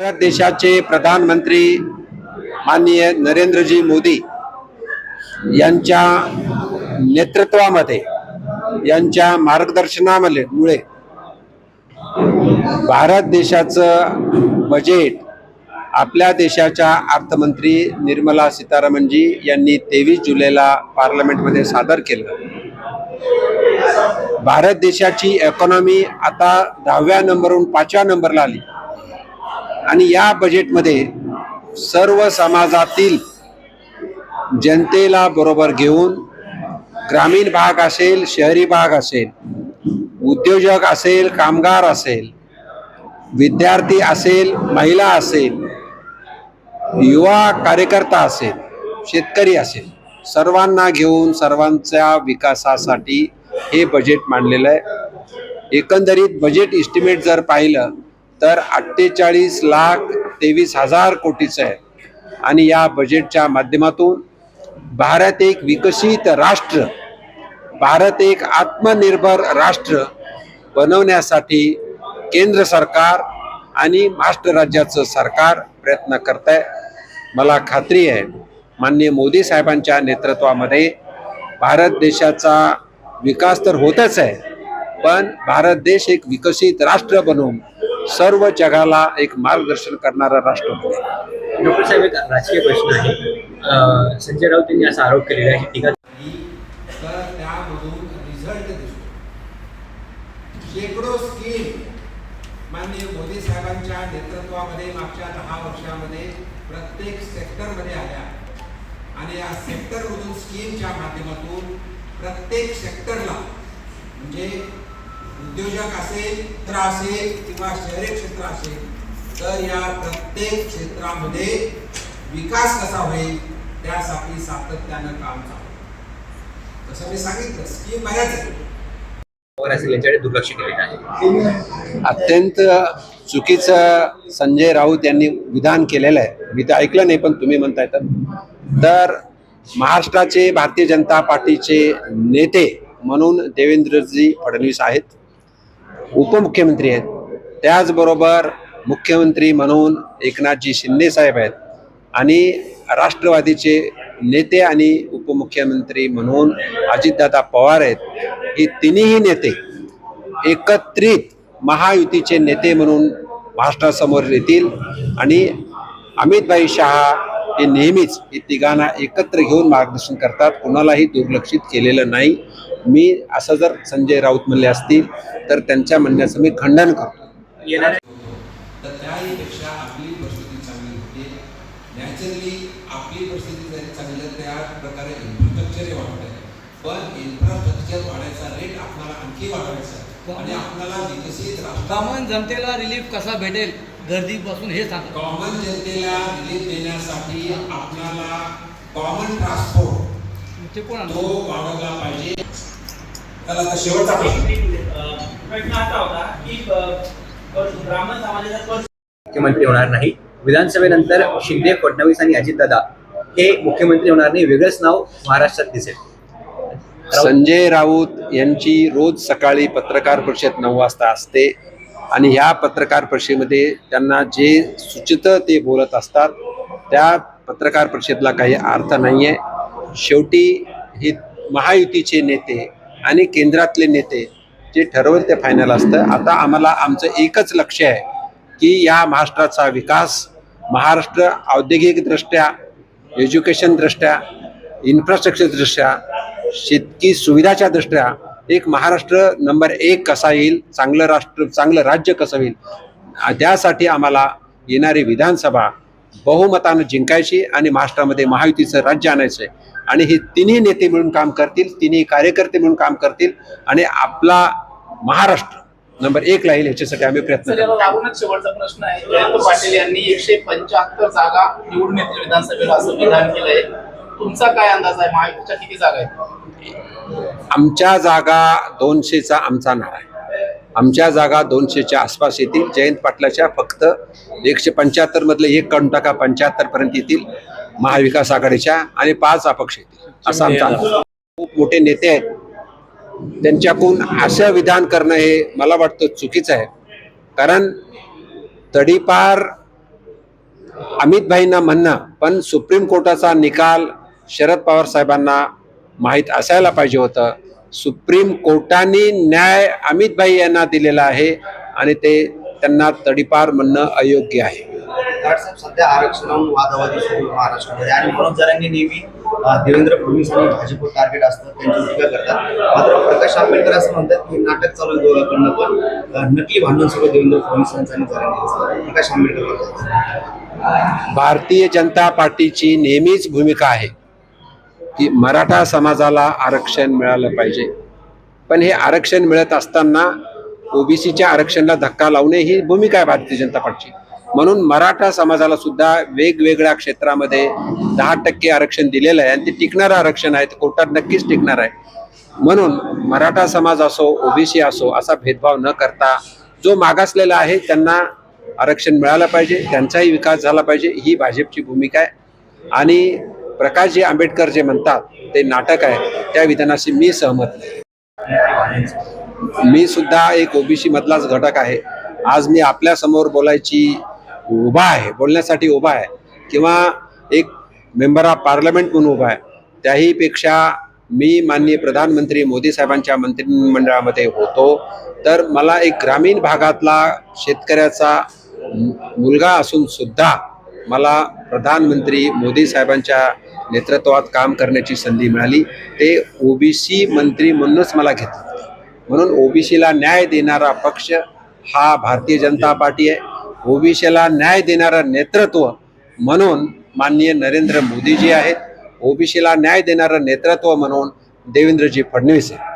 भारत देशाचे प्रधानमंत्री माननीय नरेंद्रजी मोदी यांच्या नेतृत्वामध्ये यांच्या मार्गदर्शनामध्ये मुळे भारत देशाचं बजेट आपल्या देशाच्या अर्थमंत्री निर्मला सीतारामनजी यांनी तेवीस जुलैला पार्लमेंटमध्ये सादर केलं. भारत देशाची इकॉनॉमी आता दहाव्या नंबरहून पाचव्या नंबरला आली. आणि या बजेटमध्ये सर्व समाजातील जनतेला बरोबर घेऊन ग्रामीण भाग असेल शहरी भाग असेल उद्योजक असेल कामगार असेल विद्यार्थी असेल महिला असेल युवा कार्यकर्ता असेल शेतकरी असेल सर्वांना घेऊन सर्वांच्या विकासासाठी हे बजेट मांडलेलं आहे. एकंदरीत बजेट इस्टिमेट जर पाहिलं तर अठ्ठेचाळीस लाख तेवीस हजार कोटीचं आहे. आणि या बजेटच्या माध्यमातून भारत एक विकसित राष्ट्र भारत एक आत्मनिर्भर राष्ट्र बनवण्यासाठी केंद्र सरकार आणि महाराष्ट्र राज्याचं सरकार प्रयत्न करत आहे मला खात्री आहे माननीय मोदी साहेबांच्या नेतृत्वामध्ये भारत देशाचा विकास तर होतच आहे पण भारत देश एक विकसित राष्ट्र बनवून सर्व जगाला एक मार्गदर्शन करणारा राष्ट्र बनेल डॉक्टर साहेब एक राजकीय प्रश्न आहे. संजय राऊत यांनी असा आरोप केलेला आहे टीका तर त्यामधून रिझल्ट दिसतो शेकडो स्कीम माननीय मोदी साहेबांच्या नेतृत्वामध्ये मागच्या दहा वर्षामध्ये प्रत्येक सेक्टरमध्ये आल्या. आणि या सेक्टरमधून स्कीमच्या माध्यमातून प्रत्येक सेक्टरला म्हणजे उद्योजक असेल तर असेल किंवा शहरी क्षेत्र असेल तर या प्रत्येक क्षेत्रामध्ये विकास कसा होईल त्यासाठी सातत्यानं काम चालू. जसं मी सांगितलं स्कीम बऱ्याच आहेत. अत्यंत चुकीचं संजय राऊत यांनी विधान केलेलं आहे. मी ते ऐकलं नाही पण तुम्ही म्हणताय तर. तर महाराष्ट्राचे भारतीय जनता पार्टीचे नेते म्हणून देवेंद्रजी फडणवीस आहेत. उपमुख्यमंत्री आहेत. त्याचबरोबर मुख्यमंत्री म्हणून एकनाथजी शिंदे साहेब आहेत. आणि राष्ट्रवादीचे नेते आणि उपमुख्यमंत्री म्हणून अजितदादा पवार आहेत. हे तिन्ही नेते एकत्रित महायुतीचे नेते म्हणून महाराष्ट्रासमोर येतील. आणि अमितभाई शहा हे नेहमीच हे तिघांना एकत्र घेऊन मार्गदर्शन करतात. कुणालाही दुर्लक्षित केलेलं नाही. मी असं जर संजय राऊत म्हणले असतील तर त्यांच्या म्हणण्याचं मी खंडन करतो. येणाऱ्या तर त्याहीपेक्षा आपली परिस्थिती चांगली होते. नॅचरली आपली परिस्थिती जरी चांगली आहे त्या प्रकारे इन्फ्रास्ट्रक्चरही वाढत आहे. पण इन्फ्रास्ट्रक्चर वाढायचा रेट आपल्याला आणखी वाढवायचा आणि आपल्याला विकसित जनतेला रिलीफ कसा भेटेल? गर्दीपासून हे सांगा कॉमन जनतेला रिलीफ देण्यासाठी आपल्याला कॉमन ट्रान्सपोर्ट ते कोण तो वाढवला पाहिजे. त्याला आता शेवटचा प्रश्न प्रश्न असा होता की ब्राह्मण समाजाचा मुख्यमंत्री होणार नाही. विधानसभेनंतर शिंदे फडणवीस आणि अजितदादा हे मुख्यमंत्री होणार नाही. वेगळंच नाव महाराष्ट्रात दिसेल. संजय राऊत यांची रोज सकाळी पत्रकार परिषद नऊ वाजता असते. आणि ह्या पत्रकार परिषदेमध्ये त्यांना जे सुचित ते बोलत असतात त्या पत्रकार परिषदेला काही अर्थ नाही आहे शेवटी हे महायुतीचे नेते आणि केंद्रातले नेते जे ठरवेल ते फायनल असतं. आता आम्हाला आमचं एकच लक्ष आहे की या महाराष्ट्राचा विकास महाराष्ट्र औद्योगिकदृष्ट्या एज्युकेशन दृष्ट्या इन्फ्रास्ट्रक्चर दृष्ट्या शेतकी सुविधाच्या दृष्ट्या एक महाराष्ट्र नंबर एक कसा येईल? चांगलं राष्ट्र चांगलं राज्य कसं होईल? त्यासाठी आम्हाला येणारी विधानसभा बहुमतानं जिंकायची आणि महाराष्ट्रामध्ये महायुतीचं राज्य आणायचं आहे आणि हे तिन्ही नेते मिळून काम करतील तिन्ही कार्यकर्ते मिळून काम करतील आणि आपला महाराष्ट्र नंबर एक राहील ह्याच्यासाठी आम्ही प्रयत्न लागूनच शेवटचा प्रश्न आहे. जयंत पाटील यांनी एकशे पंच्याहत्तर जागा निवडून येतील विधानसभेला असं विधान केलंय. तुमचा काय अंदाज आहे? महायुतीच्या किती जागा आहेत? आमच्या जागा दोनशेचा आमचा नाव आहे. आमच्या जागा दोनशेच्या आसपास येतील. जयंत पाटलाच्या फक्त एकशे पंच्याहत्तर मधले एक करून टाका पंच्याहत्तर पर्यंत येतील. महाविकास आघाडीच्या आणि पाच अपक्ष येतील. असा आमचा खूप मोठे नेते आहेत. त्यांच्याकडून असं विधान करणं हे मला वाटतं चुकीचं आहे. कारण तडीपार अमितभाईंना म्हणणं पण सुप्रीम कोर्टाचा निकाल शरद पवार साहेबांना माहीत असायला पाहिजे होतं. सुप्रीम कोर्टाने न्याय अमितभाई यांना दिलेला आहे आणि ते त्यांना तडीपार म्हणणं अयोग्य आहे. सध्या आरक्षणावरून वादावादी सुरू आहे महाराष्ट्रामध्ये आणि मनोज जरांगे नेहमी देवेंद्र फडणवीस आणि भाजप टार्गेट असतात त्यांची टीका करतात. मात्र प्रकाश आंबेडकर असं म्हणतात की नाटक चालू आहे दोघांकडनं पण अं, नकली भांडण सुरू आहे देवेंद्र फडणवीस यांचं आणि जरांगे प्रकाश आंबेडकर म्हणतात भारतीय जनता पार्टीची नेहमीच भूमिका आहे. की मराठा समाजाला आरक्षण मिळालं पाहिजे. पण हे आरक्षण मिळत असताना ओबीसीच्या आरक्षणाला धक्का लावणे ही भूमिका आहे भारतीय जनता पार्टीची. म्हणून मराठा समाजाला सुद्धा वेगवेगळ्या क्षेत्रामध्ये दहा टक्के आरक्षण दिलेलं आहे आणि ते टिकणारं आरक्षण आहे ते कोर्टात नक्कीच टिकणार आहे. म्हणून मराठा समाज असो ओबीसी असो असा भेदभाव न करता जो मागासलेला आहे त्यांना आरक्षण मिळालं पाहिजे त्यांचाही विकास झाला पाहिजे ही भाजपची भूमिका आहे. आणि प्रकाशजी आंबेडकर जे म्हणतात ते नाटक आहे. त्या विधानाशी मी सहमत मी सुद्धा एक ओबीसी मधलाच घटक आहे. आज मी आपल्यासमोर बोलायची उभा आहे बोलण्यासाठी उभा आहे. किंवा एक मेंबर ऑफ पार्लमेंट म्हणून उभा आहे. त्याही पेक्षा मी माननीय प्रधानमंत्री मोदी साहेबांच्या मंत्रिमंडळामध्ये होतो. तर मला एक ग्रामीण भागातला शेतकऱ्याचा मुलगा असून सुद्धा मला प्रधानमंत्री मोदी साहेबांच्या नेतृत्वात काम करण्याची संधी मिळाली. ते ओबीसी मंत्री म्हणूनच मला घेतलं. म्हणून ओबीसीला न्याय देणारा पक्ष हा भारतीय जनता पार्टी आहे. ओबीसीला न्याय देणारं नेतृत्व म्हणून माननीय नरेंद्र मोदीजी आहेत. ओबीसीला न्याय देणारं नेतृत्व म्हणून देवेंद्रजी फडणवीस आहेत.